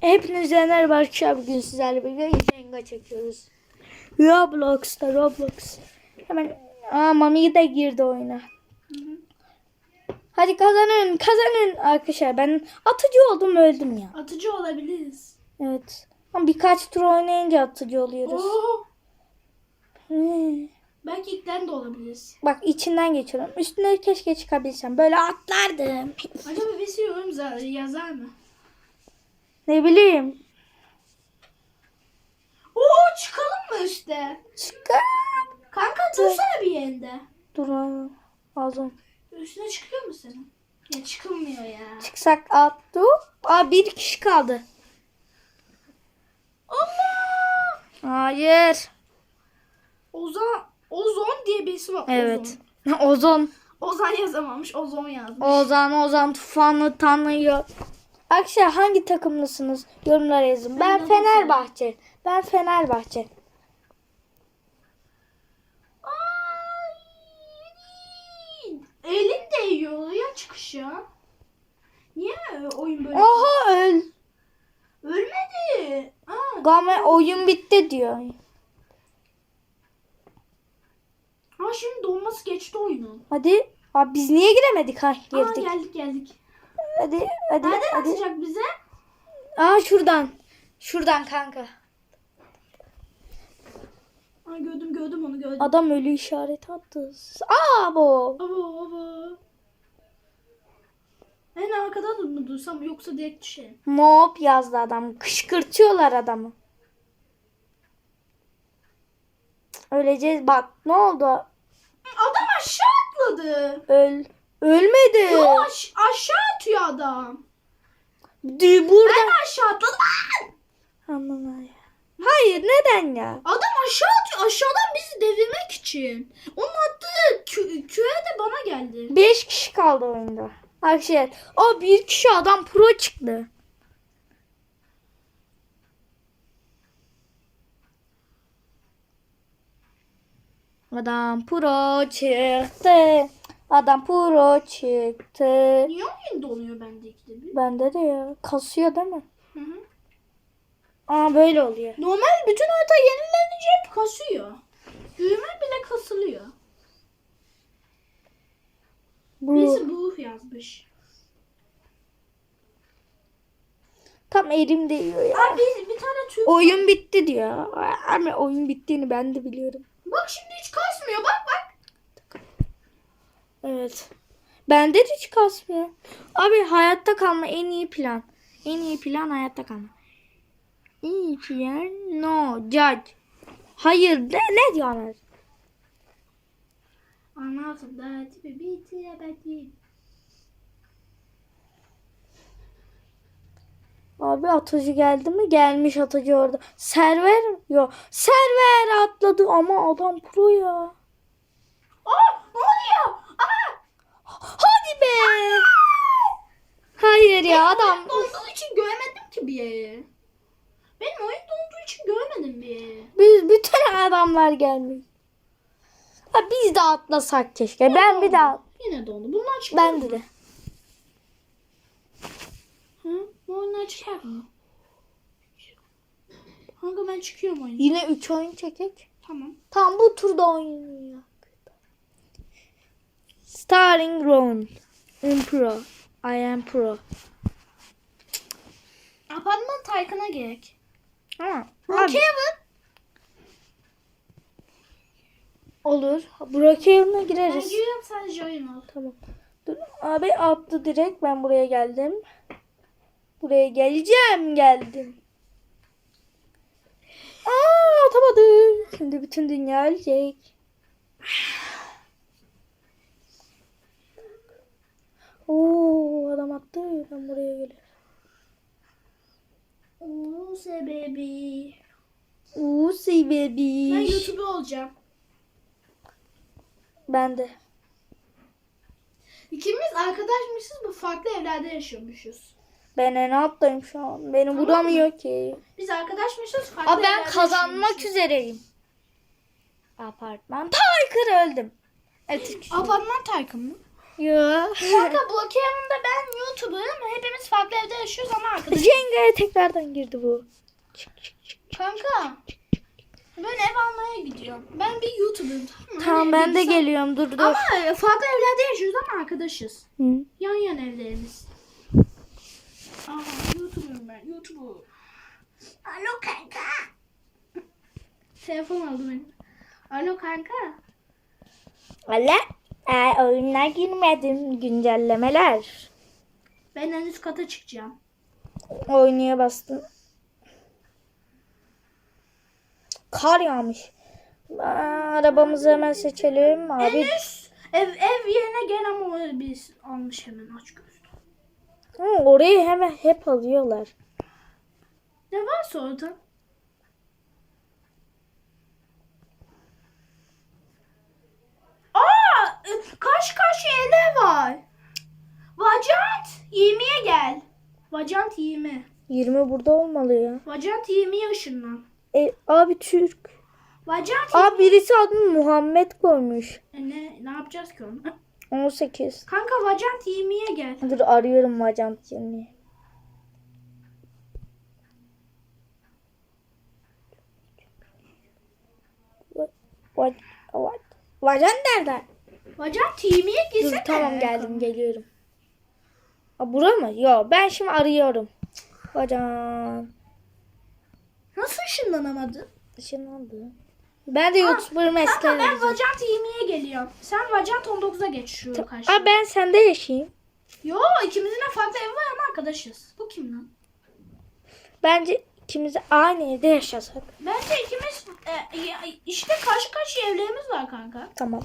Hepinize merhaba arkadaşlar. Bugün sizlerle birlikte Jenga çekiyoruz. Roblox'ta Roblox. Hemen Aa Mami de girdi oyuna. Hadi kazanın kazanın arkadaşlar. Ben atıcı oldum öldüm ya. Atıcı olabiliriz. Evet. Ama birkaç tur oynayınca atıcı oluyoruz. Oo, Hmm. belki ilkten de olabiliriz. Bak içinden geçiyorum. Üstüne keşke çıkabilsem. Böyle atlardım. Acaba birisi yorum za- yazar mı? Ne bileyim. Oo çıkalım mı üste? Çıkar. Kanka dursana bir yerinde. Dur lan. Ağzım. Üstüne çıkıyor mu senin? Ya çıkılmıyor ya. Çıksak attı. Aa bir kişi kaldı. Allah! Hayır. Ozan, Ozon diye birisi var. Evet. Ozon. Ozan yazamamış, Ozon yazmış. Ozan Ozan tufanı tanıyor. Arkadaşlar hangi takımlısınız? Yorumlara yazın. Ben Fenerbahçe. Ben Fenerbahçe. Elin değiyor ya çıkışa. Niye oyun böyle? Oha öl. Ölmedi. Aa, Game oyun bitti diyor. ha şimdi donması geçti oyunun. Hadi. Abi biz niye giremedik? Ha Aa girdik. geldik geldik. Hadi hadi Nereden hadi. atacak bize? Aa şuradan. Şuradan kanka. Aa gördüm gördüm onu gördüm. Adam ölü işareti attı. Aa bu. Abo abo. En arkada da mı dursam yoksa direkt düşerim. Mob yazdı adam. Kışkırtıyorlar adamı. Öleceğiz. Bak ne oldu? Adam aşağı atladı. Öl. Ölmedi. Yo, aş- aşağı atıyor adam. Dü- Burada. Ben aşağı atladım. Aman ya. Hayır neden ya? Adam aşağı atıyor. Aşağıdan bizi devirmek için. Onun attığı kü- küre de bana geldi. 5 kişi kaldı oyunda. Arkadaşlar o bir kişi adam pro çıktı. Adam pro çıktı. Adam pro çıktı. Niye oyun donuyor bende ikide bir? Bende de ya. Kasıyor değil mi? Hı hı. Aa böyle oluyor. Normal bütün harita yenilenince hep kasıyor. Düğme bile kasılıyor. Bu Birisi bu yazmış. tam elim değiyor ya. Aa bir, bir tane tüp. Oyun bitti diyor. Ama oyun bittiğini ben de biliyorum. Bak şimdi hiç kasmıyor. Bak bak. Evet. Bende de hiç kasmıyor. Abi hayatta kalma en iyi plan. En iyi plan hayatta kalma. İyi plan no judge. Hayır ne, ne diyorlar? Anladım da tipi bitiremedim. Abi atıcı geldi mi? Gelmiş atıcı orada. Server yok. Server atladı ama adam pro ya. Aa ne oluyor? Aa! Hadi be. Hayır ya adam. Oyun donduğu için göremedim ki bir yeri. Benim oyun donduğu için göremedim bir yeri. Biz bütün adamlar gelmiş. Ha biz de atlasak keşke. Ben bir daha. Yine dondu. Bunlar çıkıyor Ben de de. Hı? Bu oyunlar çıkar mı? Kanka ben çıkıyorum oyun. Yine 3 oyun çekek. Tamam. Tam bu turda oynuyor. Starting round. In pro. I am pro. Apartman Taycan'a gerek. Ha. Brookhaven. olur. Brookhaven'a Ben gireriz. giriyorum sadece oyun al. Tamam. Dur. Abi attı direkt. Ben buraya geldim. Buraya geleceğim. Geldim. Aa atamadım. Şimdi bütün dünya ölecek. Oo adam attı. Ben buraya geliyorum. Oo sebebi. Oo baby. Ben YouTuber olacağım. Ben de. İkimiz arkadaşmışız bu farklı evlerde yaşıyormuşuz. Ben en alttayım şu an. Beni vuramıyor ki. Biz arkadaşmışız farklı Aa ben kazanmak üzereyim. Apartman Tiger öldüm. Evet. Apartman Taycan mı? Ya. Kanka Brookhaven'da ben YouTuber'ım hepimiz farklı evde yaşıyoruz. ama arkadaş. Jenga'ya tekrardan girdi bu. Kanka. Ben ev almaya gidiyorum. Ben bir YouTuber'ım tamam mı? Tamam ben de geliyorum dur dur. Ama farklı evlerde yaşıyoruz ama arkadaşız. Hı. Yan yan evlerimiz. Aa, YouTuber'ım ben. YouTuber. Alo kanka. Telefon aldı benim. Alo kanka. Valla e, oyunlar girmedim güncellemeler. Ben en üst kata çıkacağım. Oynuya bastım. Kar yağmış. Aa, arabamızı hemen seçelim abi. En üst ev, ev yerine gel ama o biz almış hemen aç gözlü. Hı, orayı hemen hep alıyorlar. Ne varsa orada. Karşı karşıya ele var. Vacant 20'ye gel. Vacant 20. 20 burada olmalı ya. Vacant 20'ye ışınlan. E, abi Türk. Vacant Abi birisi adını Muhammed koymuş. E ne, ne yapacağız ki onu? 18. Kanka Vacant 20'ye gel. Dur arıyorum Vacant yerini. What? What? Vacant nerede? 20'ye Dur girsene. tamam geldim geliyorum. Aa, bura mı? Yo ben şimdi arıyorum. Vacant. Nasıl ışınlanamadın? Işınlandı. Ben de YouTuber mesleği Kanka ben. Vacant 20'ye geliyorum. Sen Vacant 19'a geç şu karşıya. Aa, ben sende yaşayayım. Yo ikimizin de farklı evi var ama arkadaşız. Bu kim lan? Bence ikimiz aynı evde yaşasak. Bence ikimiz e, işte karşı karşıya evlerimiz var kanka. Tamam.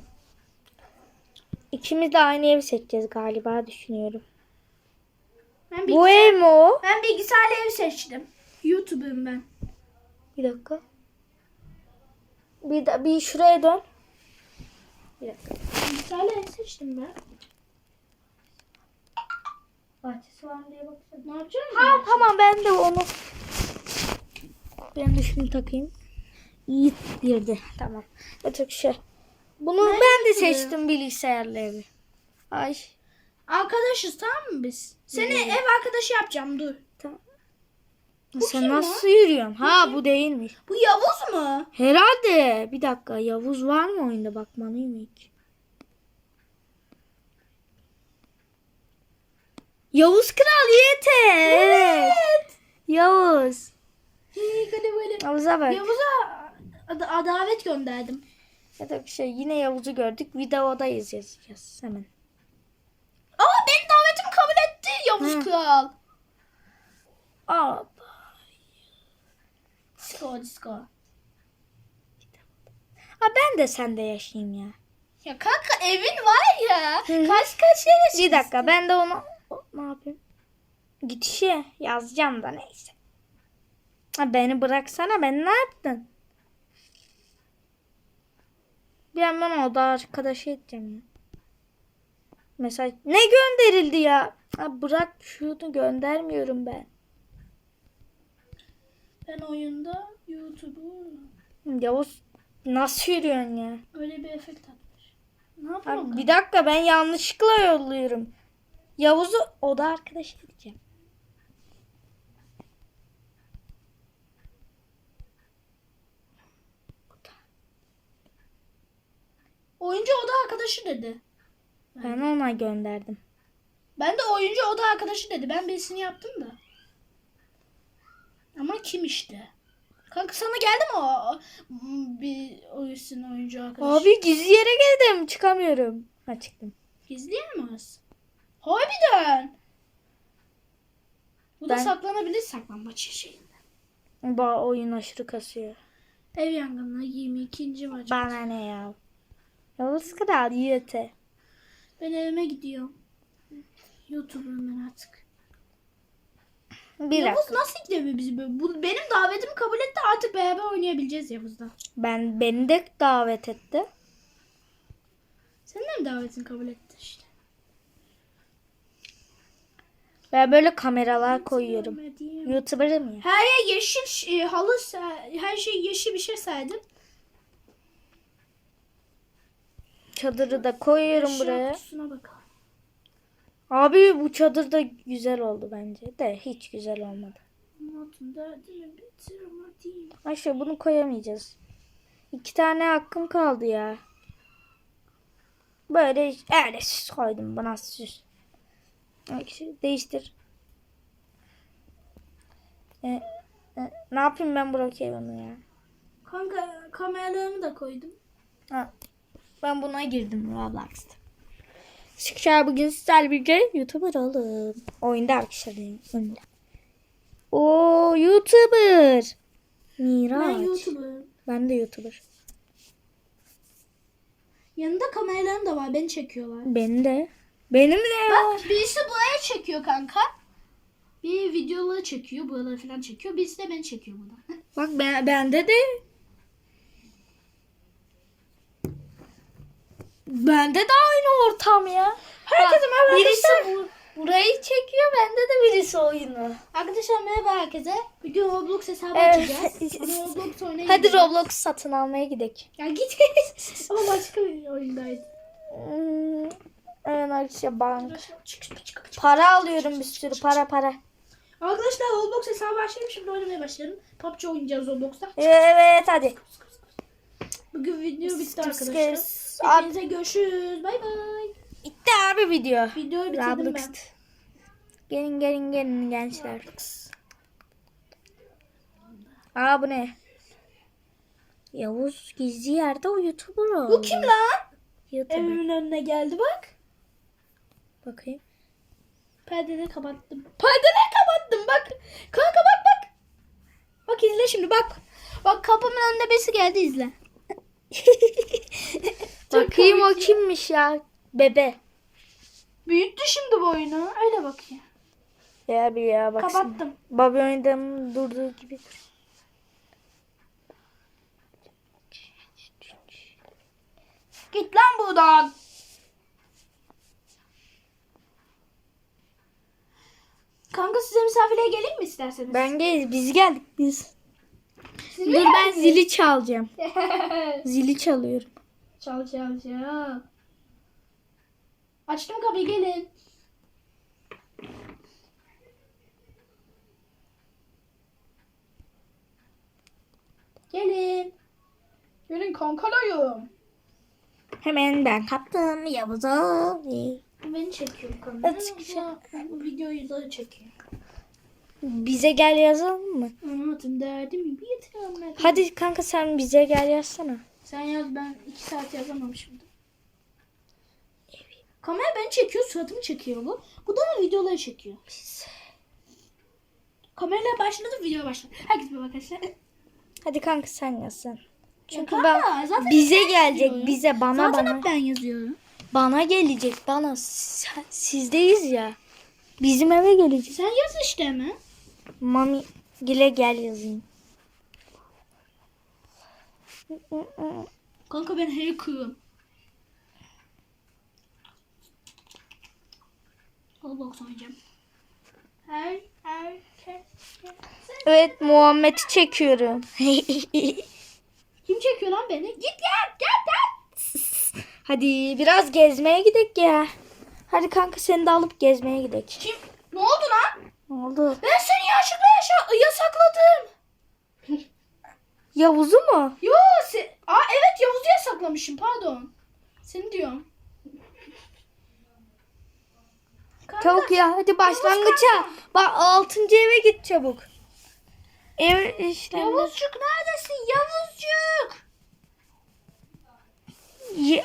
İkimiz de aynı evi seçeceğiz galiba düşünüyorum. Ben, Bu ev mi o? ben bilgisayarlı ev seçtim. YouTuber'ım ben. Bir dakika. Bir, da, bir şuraya dön. Bir dakika. Bilgisayarlı ev seçtim ben. Bahçesi var mı diye baksana. Ne yapacağım? Ha tamam ben de onu. Ben de şunu takayım. Yiğit girdi. Tamam. Öteki şey. Bunu Ne ben de seçtim bilgisayarlı evi. Ay. Arkadaşız tamam mı biz? Seni Hmm. ev arkadaşı yapacağım dur. Tamam. Bu Sen nasıl yürüyorsun? Ha bu değilmiş. Bu Yavuz mu? Herhalde. Bir dakika. Yavuz var mı oyunda? Bakmalıyım ilk. Yavuz Kral YT. Evet. Yavuz. Yavuz'a bak. Yavuz'a ad- davet gönderdim. Ya da bir şey yine Yavuz'u gördük. Videodayız yazacağız hemen. Aa benim davetimi kabul etti Yavuz Hı. Kral. Aa, Disco disco. ha ben de sende yaşayayım ya. Ya kanka evin var ya. Hı. Karşı karşıya Bir dakika ben de onu ne yapayım? Gidişi yazacağım da neyse. Ha, beni bıraksana ben ne yaptın? Bir an ben o da arkadaşı edeceğim ya. Mesaj ne gönderildi ya? Ha, bırak şunu göndermiyorum ben. Ben oyunda YouTube'u Yavuz nasıl yürüyorsun ya? öyle bir efekt atmış. Ne yapalım? Abi, bir dakika ben yanlışlıkla yolluyorum. Yavuz'u o da arkadaş edeceğim. Oyuncu o da arkadaşı dedi. Ben ona gönderdim. Ben de oyuncu o da arkadaşı dedi. Ben birisini yaptım da. Ama kim işte? Kanka sana geldi mi o bir oyuncusun oyuncu arkadaş? Abi gizli yere geldim çıkamıyorum. Ha çıktım. Gizleyemez. Harbiden. Bu da Ben- saklanabilir saklanmaç şeyinde. Ba oyun aşırı kasıyor. Ev yangınına 22. maç. Bana ne ya? Yavuz Kral yete. Ben evime gidiyorum. YouTuber'ım ben artık. Bir Yavuz dakika. nasıl gidiyor bizi böyle? Bu, benim davetimi kabul etti artık beraber oynayabileceğiz Yavuz'da. Ben beni de davet etti. Sen de mi davetini kabul etti işte? Ben böyle kameralar koyuyorum. YouTuber'ım ya. Her yer yeşil e, halı her şey yeşil bir şey serdim. Çadırı da koyuyorum Eşya buraya. Abi bu çadır da güzel oldu bence de hiç güzel olmadı. Ayşe bunu koyamayacağız. İki tane hakkım kaldı ya. Böyle öyle süs koydum bana süs. Değiştir. E, e, ne yapayım ben bırakayım onu ya. Kanka kameralarımı da koydum. Ha, ben buna girdim Roblox'ta. Arkadaşlar bugün sizlerle birlikte YouTuber oldum. Oyunda arkadaşlar benim oyunda. Oo YouTuber. Miraç. Ben YouTuber. Ben de YouTuber. Yanında kameralarım da var. Beni çekiyorlar. Benim de. Benim de. Bak birisi buraya çekiyor kanka. Bir videoları çekiyor. Buraları falan çekiyor. Birisi de beni çekiyor burada. Bak ben bende de. Bende de aynı ortam ya. Herkese merhaba Birisi arkadaşlar. bu, burayı çekiyor, bende de birisi oyunu. Arkadaşlar merhaba herkese. Bugün Roblox hesabı Evet. açacağız. Roblox oynayacağız. Hadi Roblox satın almaya gidelim. Ya git. Ama başka bir oyundaydı. Hmm, evet arkadaşlar bank. Para alıyorum bir sürü para para. Arkadaşlar Roblox hesabı açayım. Şimdi oynamaya başlayalım. PUBG oynayacağız Roblox'ta. Evet hadi. Bugün video bitti arkadaşlar. Hepinize görüşürüz. Bay bay. bitti abi video. Videoyu bitirdim Roblox. ben. Gelin gelin gelin gençler. Aa bu ne? Yavuz gizli yerde o YouTuber oldu. Bu kim lan? YouTuber. Evimin önüne geldi bak. Bakayım. Perdeleri kapattım. Perdeleri kapattım bak. Kanka bak bak. Bak izle şimdi bak. Bak kapımın önünde birisi geldi izle. Bakayım o kimmiş ya? Bebe. Büyüttü şimdi bu oyunu. Öyle bakıyor. Ya bir ya baksana. Kapattım. Baba oyunda durduğu gibi. Git lan buradan. Kanka size misafirliğe geleyim mi isterseniz? Ben gel biz geldik biz. Dur ben zili çalacağım. Zili çalıyorum. çal çal çal. Açtım kapıyı gelin. Gelin. Gelin kankalayım. Hemen ben kaptım Yavuz'a. Beni çekiyor kamera. Bu videoyu da çekiyor. Bize gel yazalım mı? Anlatım derdimi bitiremem. Hadi kanka sen bize gel yazsana. Sen yaz ben iki saat yazamamışım. Kamera beni çekiyor, suratımı çekiyor bu. Bu da mı videoları çekiyor? Kamerayla başladı, video başladı. Herkes bir arkadaşlar. Hadi kanka sen yaz sen. Çünkü Ya ben zaten bize ben gelecek yazıyorum. bize bana Zaten bana. hep ben yazıyorum. Bana gelecek bana. Sizdeyiz ya. Bizim eve gelecek. Sen yaz işte mi? Mami gile gel yazayım. Kanka ben hacker'ım. Roblox oynayacağım. Her herkes. Evet Muhammed'i çekiyorum. Kim çekiyor lan beni? Git gel gel gel. Hadi biraz gezmeye gidek ya. Hadi kanka seni de alıp gezmeye gidek. Kim? Ne oldu lan? Ne oldu? Ben seni yaşıkla yaşa yasakladım. Yavuz'u mu? Yo, se- Aa evet Yavuz'u yasaklamışım pardon. Seni diyorum. Kanka, Çabuk ya hadi başlangıça. Bak 6. eve git çabuk. Ev işte. Yavuzcuk neredesin Yavuzcuk?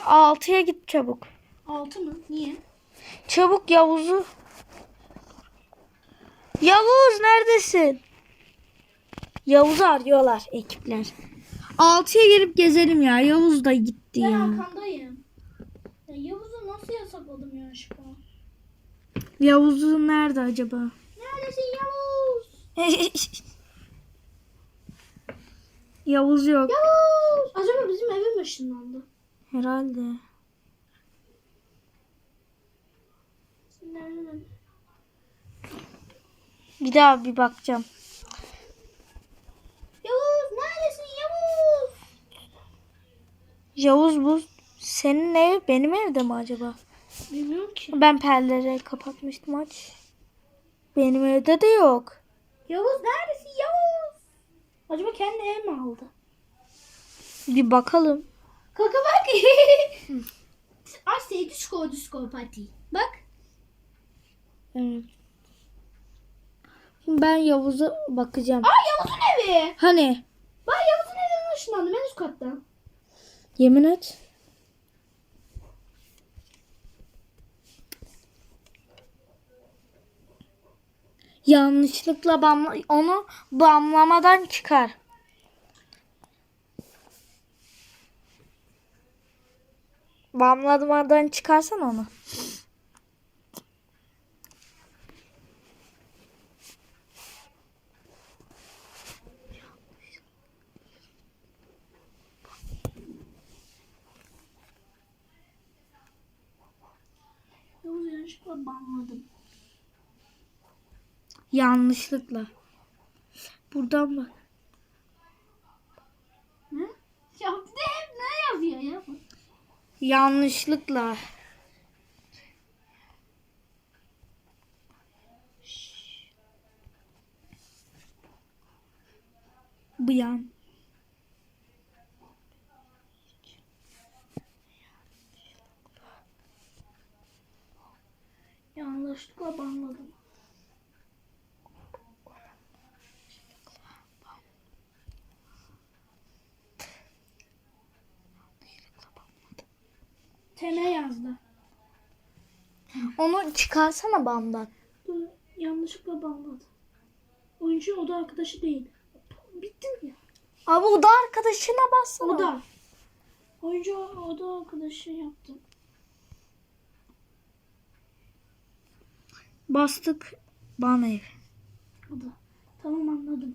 6'ya git çabuk. Altı mı? Niye? Çabuk Yavuz'u. Yavuz neredesin? Yavuz'u arıyorlar ekipler. 6'ya girip gezelim ya. Yavuz da gitti Ben ya. arkandayım. Ya Yavuz'u nasıl yasakladım ya aşkım? Yavuz'u nerede acaba? Neredesin Yavuz? Yavuz yok. Yavuz! Acaba bizim eve mi ışınlandı? Herhalde. Nerede? Bir daha bir bakacağım. Yavuz neredesin Yavuz? Yavuz bu senin ev benim evde mi acaba? Bilmiyorum ki. Ben perdeleri kapatmıştım aç. Benim evde de yok. Yavuz neredesin Yavuz? Acaba kendi ev mi aldı? Bir bakalım. Kaka bak. Ay say disco disco party. Bak. Evet. Ben Yavuz'a bakacağım. Aa Yavuz'un evi. Hani? Bak Yavuz'un evinden ışınlandım en üst kattan. Yemin et. Yanlışlıkla bamla onu bamlamadan çıkar. Bamlamadan çıkarsan onu. Yavuz yanlışlıkla banladım. Yanlışlıkla. Buradan bak. Ne? Ya ne, ne yazıyor ya? Yanlışlıkla. Bu yan. Yanlışlıkla banladım. Yazdı. Onu çıkarsana bamdan. Dur, yanlışlıkla banladı. Oyuncu o da arkadaşı değil. Bitti mi? Abi o da arkadaşına bassana. O da. Oyuncu o, o da arkadaşı yaptı. Bastık. Bana ev. O da. Tamam anladım.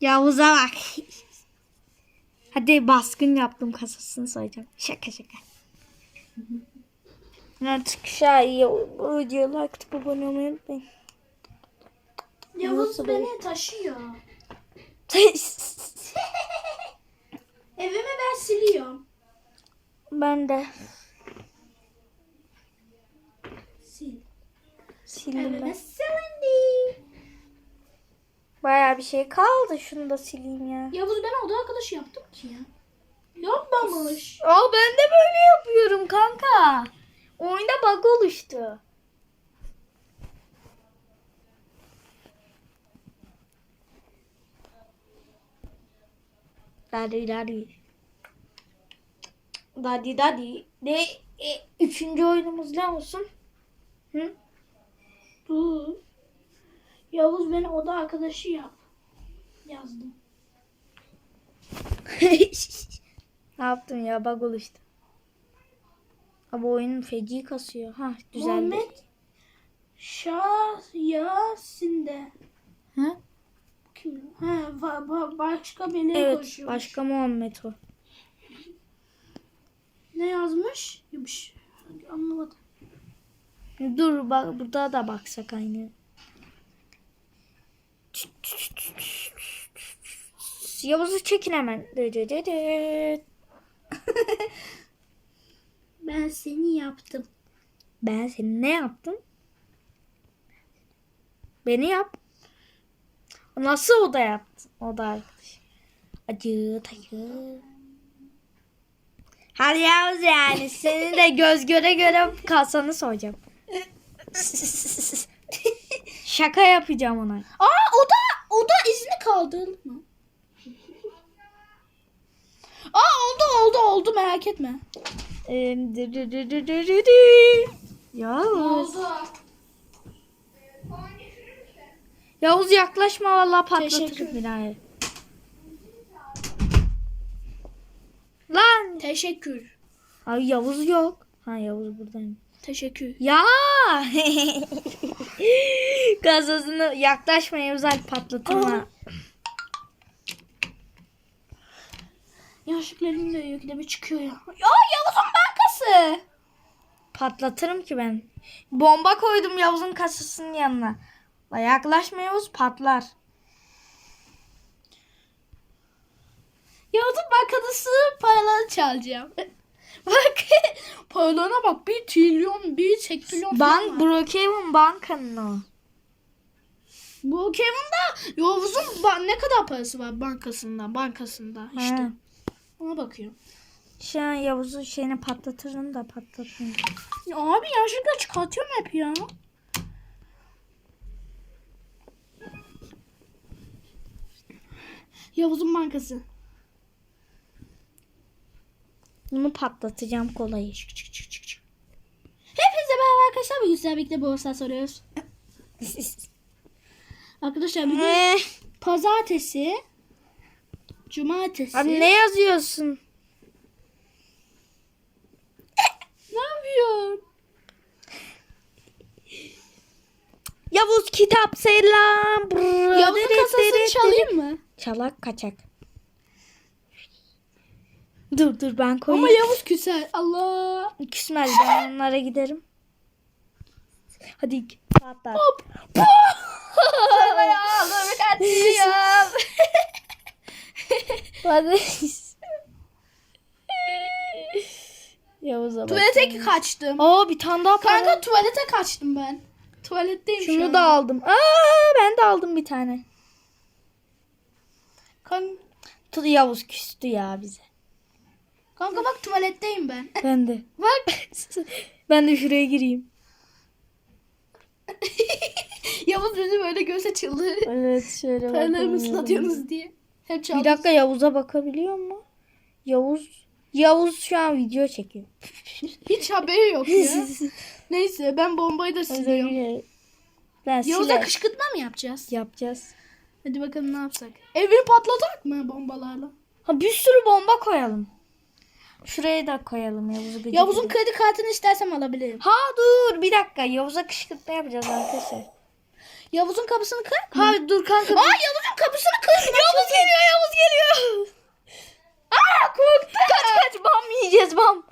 Yavuz'a bak. Hadi baskın yaptım kasasını sayacağım. Şaka şaka. Artık şahane bu videoyu like atıp abone olmayı unutmayın. Yavuz beni taşıyor. Evimi ben siliyorum. ben de Sil. sildim Evime ben. Baya bir şey kaldı. Şunu da sileyim ya. Yavuz ben oda arkadaşı yaptım ki ya. Yapmamış. Aa ben de böyle yapıyorum kanka. Oyunda bug oluştu. Daddy daddy. Daddy daddy. Ne? E, üçüncü oyunumuz ne olsun? Hı? Dur. Yavuz beni oda arkadaşı yap. Yazdım. ne yaptın ya bug oluştu. Abi oyun feci kasıyor. Ha düzeldi. Muhammed Şah Yasin'de. Ha? Kim? Ha, ba- ba- başka biri Evet koşuyor. başka Muhammed o. Ne yazmış? Anlamadım. Dur bak burada da baksak aynı. Yavuz'u çekin hemen. Ben seni yaptım. Ben seni ne yaptım? Beni yap. Nasıl o da yaptı? O da arkadaş. Acı tayı. Hadi Yavuz yani. Seni de göz göre göre kalsanı soracağım. Şaka yapacağım ona. Aa o da o da izni kaldırıldı mı? Aa oldu oldu oldu merak etme. Yavuz. Yavuz yaklaşma vallahi patlatırım Teşekkür. binayı. Lan. Teşekkür. Ay Yavuz yok. Ha Yavuz buradayım. Teşekkür. Ya. Gazozunu yaklaşma Yavuz hadi patlatırım ha. Yanlışlıkla elimle yükleme çıkıyor ya. Ya Yavuz'un bankası. Patlatırım ki ben. Bomba koydum Yavuz'un kasasının yanına. La yaklaşma Yavuz patlar. Yavuz'un bankası paralarını çalacağım. Bak. Paralarına bak. Bir trilyon, bir Bank var. Brookhaven bankanın o. Bu Kevin'da Yavuz'un ne kadar parası var bankasında, bankasında işte. He. Ona bakıyorum. Şu an Yavuz'un şeyini patlatırım da patlatmayayım. Ya abi yanlışlıkla çıkartıyorum hep ya. Yavuz'un bankası. Bunu patlatacağım kolayı. Hepinize merhaba arkadaşlar. Bugün sizlerle birlikte borsa soruyoruz. Arkadaşlar bugün Eh, pazartesi, cumartesi. Abi ne yazıyorsun? Ne yapıyorsun? Yavuz kitap selam. Diri, kasasını çalayım mı? Çalak kaçak. Dur dur ben Ama koyayım. Yavuz küser. Allah. Küsmez ben onlara giderim. Hadi patlat. Hop. Sana ağlamı kaçıyorum. Hadi. Yavuz'a bak. Tuvalete kaçtım. Aa bir tane daha para. Kanka tuvalete kaçtım ben. Tuvaletteyim şu Şunu an. da aldım. Aa ben de aldım bir tane. Kan- Tut Yavuz küstü ya bize. Kanka bak tuvaletteyim ben. Ben de. bak. Ben de şuraya gireyim. Yavuz bizi böyle göz açıldı. Evet şöyle Paralarımı ıslatıyorsunuz diye. Hep Bir dakika Yavuz'a bakabiliyor mu? Yavuz Yavuz şu an video çekiyor. Hiç haberi yok ya. Neyse ben bombayı da siliyorum. Ben Yavuz'a siler. kışkırtma mı yapacağız? yapacağız. Hadi bakalım ne yapsak. Evini patlatak mı bombalarla? Ha bir sürü bomba koyalım. Şuraya da koyalım Yavuz'u gıcık Yavuz'un kredi kartını istersem alabilirim. Ha dur bir dakika Yavuz'a kışkırtma yapacağız arkadaşlar. Yavuz'un kapısını kır. Ha dur kanka. Aa Yavuz'un kapısını kır. Yavuz geliyor Yavuz geliyor. Aa korktum. Kaç kaç bam yiyeceğiz bam.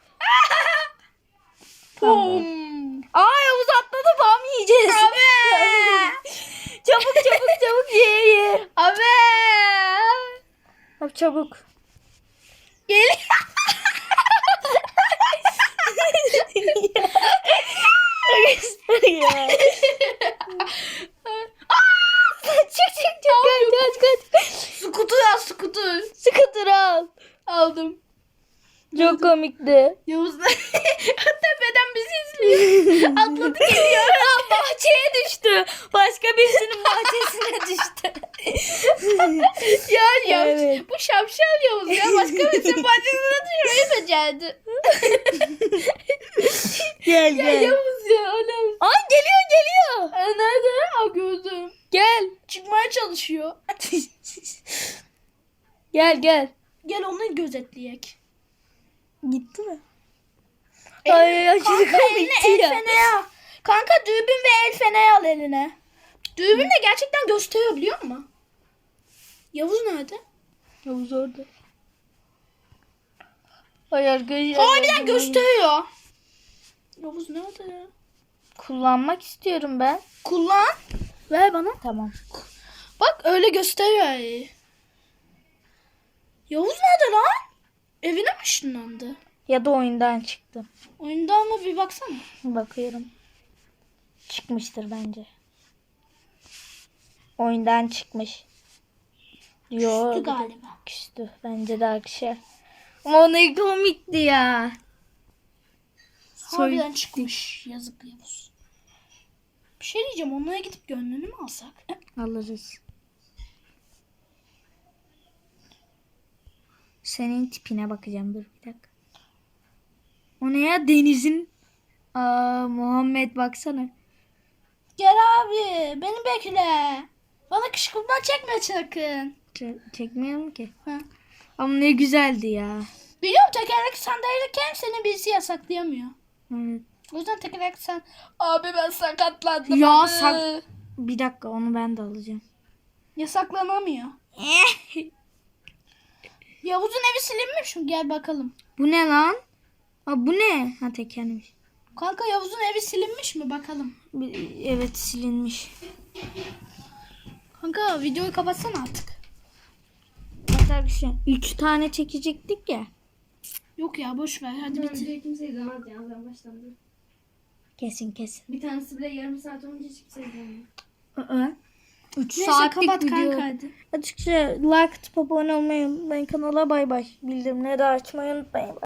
Tamam. Aa Yavuz atladı bam yiyeceğiz. Abi. çabuk çabuk çabuk ye ye. Abi. Hop çabuk. Gel. Ya. çık çık çık kaç kaç kaç. Skuter al skuter. Scooter al. Aldım. Çok komikti. Yavuz tepeden bizi izliyor. Atladı geliyor. Aa, bahçeye düştü. Başka birisinin bahçesine düştü. ya ya Evet. bu şapşal Yavuz ya. Başka birisinin bahçesine düşürmeyi becerdi. Gel gel. Yavuz ya. Anam. Ay geliyor geliyor. Aa, nerede? Aa gördüm. Gel. Çıkmaya çalışıyor. Gel gel. Gel onu gözetleyek. Gitti mi? Eline- Ay aşırı Kanka eline el. Kanka dürbün ve el feneri al eline. Dürbün de gerçekten gösteriyor biliyor musun? Yavuz nerede? Yavuz orada. Ay arkadaşlar. Harbiden gösteriyor. Yavuz nerede ya? Kullanmak istiyorum ben. Kullan. Ver bana. Tamam. Bak öyle gösteriyor. Yavuz nerede lan? Evine mi ışınlandı? Ya da oyundan çıktı. Oyunda mı bir baksana. Bakıyorum. Çıkmıştır bence. Oyundan çıkmış. Yo. Küstü galiba. Küstü. Bence de. Ama o ne komikti ya. Harbiden çıkmış. Yazık Yavuz. Bir şey diyeceğim. Onlara gidip gönlünü mü alsak? Alırız. Senin tipine bakacağım dur bir dakika. O ne ya denizin? Aa Muhammed baksana. Gel abi. Beni bekle. Bana kışkırtma çekme sakın. Ç- çekmiyorum ki. Ha. Ama ne güzeldi ya. Biliyorum tekerlekli sandalyedeyken seni birisi yasaklayamıyor. Evet. O yüzden tekerlekli sen... Abi ben sakatlandım. Ya abi. sak- Bir dakika onu ben de alacağım. Yasaklanamıyor. Yavuz'un evi silinmiş mi? Gel bakalım. bu ne lan? Aa, bu ne? Ha tekermiş. Kanka Yavuz'un evi silinmiş mi? Bakalım. Evet silinmiş. Kanka videoyu kapatsana artık. Şey. Üç tane çekecektik ya. Yok ya boş ver hadi bitir. Önce kimse izlemez ya ben başlandı. Kesin kesin. Bir tanesi bile yarım saat önce hiç kimse izlemiyor. Aa. 3 Neyse saatlik kapat video. kanka hadi. Açıkça like atıp abone olmayı unutmayın. Kanala bay bay. Bildirimleri de açmayı unutmayın.